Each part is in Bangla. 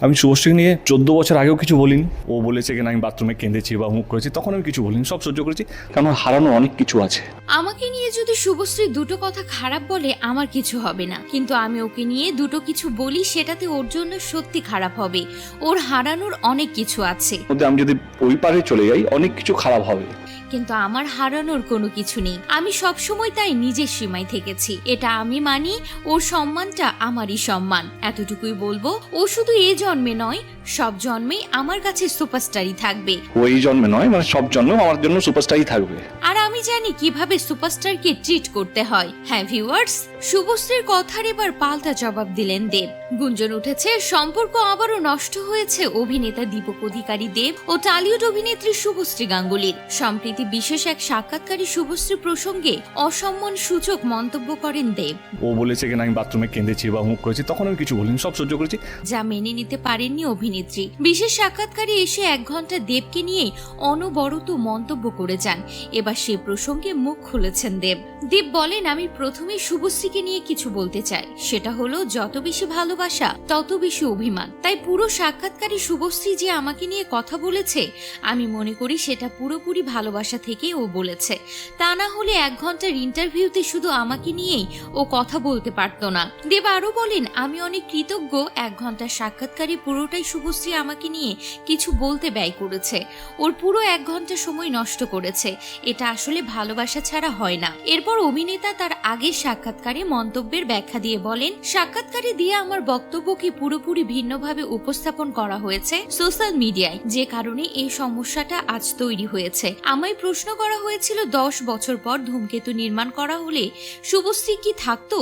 আমি শুভশ্রী নিয়ে চোদ্দ বছর আগেও কিছু বলিনি। ও বলেছে কিনা আমি বাথরুমে কেঁদেছি বা মুখ করেছি তখন আমি কিছু বলিনি সব সহ্য করেছি কারণ হারানো অনেক কিছু আছে। আমাকে নিয়ে যদি শুভশ্রী দুটো কথা খারাপ বলে আমার কিছু হবে না। কিন্তু আমি ওকে নিয়ে দুটো কিছু বলি সেটাতে ওর জন্য সত্যি খারাপ হবে। ওর হারানোর অনেক কিছু আছে। আমি যদি ওই পারে চলে যাই অনেক কিছু খারাপ হবে। কিন্তু আমার হারানোর কোনো কিছু নেই। আমি সব সময় তাই নিজের সীমায় থেকেছি। এটা আমি মানি ওর সম্মানটা আমারই সম্মান। এতটুকুই বলব ও শুধু এ জন্মে নয় সব জন্মেই আমার কাছে সুপারস্টারই থাকবে। ওই জন্মে নয় মানে সব জন্মে আমার জন্য সুপারস্টারই থাকবে। আর আমি জানি কীভাবে সুপারস্টারকে ট্রিট করতে হয়। হ্যাঁ ভিউয়ার্স শুভশ্রীর কথার এবার পাল্টা জবাব দিলেন দেব। গুঞ্জন উঠেছে সম্পর্ক আবারও নষ্ট হয়েছে অভিনেতা দীপক অধিকারী দেব ও টালিউড অভিনেত্রী শুভশ্রী গাঙ্গুলির। সম্প্রীতি বিশেষ এক সাক্ষাৎকারী শুভশ্রী প্রসঙ্গে অসম্মান সূচক মন্তব্য করেন দেব। ও বলেছে কিনা আমি বাথরুমে কেঁদেছি বা মুখ করেছি তখন আমি কিছু বলিনি সব সহ্য করেছি। যা মেনে নিতে পারেননি অভিনেত্রী। বিশেষ সাক্ষাৎকারে এসে এক ঘণ্টা দেবকে নিয়ে অনবরত মন্তব্য করে যান। এবার সে প্রসঙ্গে মুখ খুলেছেন দেব। দেব বলেন আমি প্রথমে শুভশ্রীকে নিয়ে কিছু বলতে চাই। সেটা হলো যত বেশি ভালোবাসা, তত বেশি অভিমান। তাই পুরো সাক্ষাৎকারে শুভশ্রী যে আমাকে নিয়ে কথা বলেছে, আমি মনে করি সেটা পুরোপুরি ভালোবাসা থেকেই ও বলেছে। তা না হলে এক ঘণ্টার ইন্টারভিউতে শুধু আমাকে নিয়েই ও কথা বলতে পারতো না। দেব আরও বলেন, আমি অনেক কৃতজ্ঞ। এক ঘণ্টার সাক্ষাৎকারে পুরোটাই শুভশ্রী আমাকে নিয়ে কিছু বলতে ব্যয় করেছে। ওর পুরো এক ঘণ্টা সময় নষ্ট করেছে। এটা আসলে ভালোবাসা ছাড়া হয় না। এরপর অভিনেতা তার আগের সাক্ষাৎকারে মন্তব্যের ব্যাখ্যা দিয়ে বলেন, সাক্ষাৎকারে দিয়ে আমার বক্তব্যকে পুরোপুরি ভিন্নভাবে উপস্থাপন করা হয়েছে? সোশ্যাল মিডিয়ায় যে কারণে এই সমস্যাটা আজ তৈরি হয়েছে। আমায় প্রশ্ন করা হয়েছিল, দশ বছর পর ধূমকেতু নির্মাণ করা হলে শুভশ্রী কি থাকতো?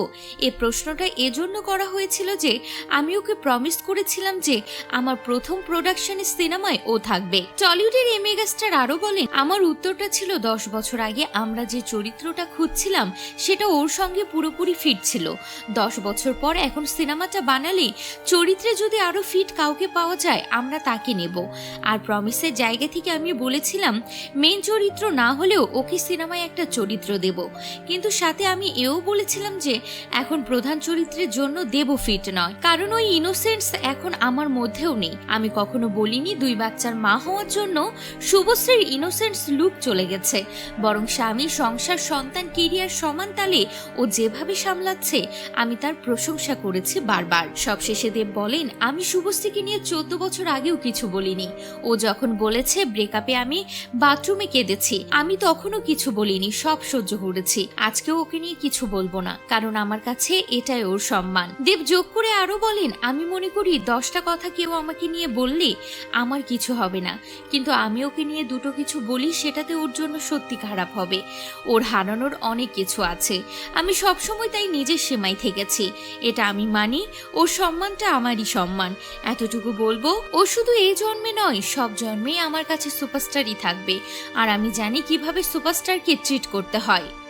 এ প্রশ্নটা এজন্য করা হয়েছিল যে, আমি ওকে প্রমিস করেছিলাম যে, আমার প্রথম প্রোডাকশনের সিনেমায় ও থাকবে। টলিউডের এই মেগাস্টার আরও বলেন, আমার উত্তরটা ছিল, দশ বছর আগে আমরা যে চরিত্রটা খুঁজছিলাম, সেটা ওর সঙ্গে পুরোপুরি ফিট ছিল। দশ বছর পর এখন সিনেমাটা বানালে চরিত্রে যদি আরও ফিট কাউকে পাওয়া যায়, আমরা তাকে নেব। আর প্রমিসের জায়গা থেকে আমি বলেছিলাম মেন চরিত্র না হলেও ওকে সিনেমায় একটা চরিত্র দেব। কিন্তু সাথে আমি এও বলেছিলাম যে, এখন প্রধান চরিত্রের জন্য দেব ফিট নয়। কারণ ওই ইনোসেন্স এখন আমার মধ্যেও নেই। আমি কখনো বলিনি দুই বাচ্চার মা হওয়ার জন্য শুভশ্রীর ইনোসেন্স লুক চলে গেছে। বরং স্বামী, সংসার, সন্তান কেরিয়ার সমান তালে ও যেভাবে সামলাচ্ছে, আমি তার প্রশংসা করেছি বারবার। সবশেষে দেব বলেন, আমি শুভশ্রীকে নিয়ে চোদ্দ বছর আগেও কিছু বলিনি। ও যখন বলেছে, ব্রেকআপে আমি বাথরুমে কেঁদেছি, আমি তখনও কিছু বলিনি, সব সহ্য করেছি। আজকেও ওকে নিয়ে কিছু বলব না, কারণ আমার কাছে এটাই ওর সম্মান। দেব যোগ করে আরও বলেন, আমি মনে করি দশটা কথা কেউ আমাকে নিয়ে বললে আমার কিছু হবে না। কিন্তু আমি ওকে নিয়ে দুটো কিছু বলি, সেটাতে ওর জন্য সত্যি খারাপ হবে। ওর হারানোর অনেক কিছু আছে। আমি সবসময় তাই নিজের সীমায় থেকেছি। এটা আমি মানি ওর সম্মানটা আমারই সম্মান। এতটুকু বলব, ও শুধু এই জন্মে নয়, সব জন্মেই আমার কাছে সুপারস্টারই থাকবে। আর আমি জানি কীভাবে সুপারস্টারকে ট্রিট করতে হয়।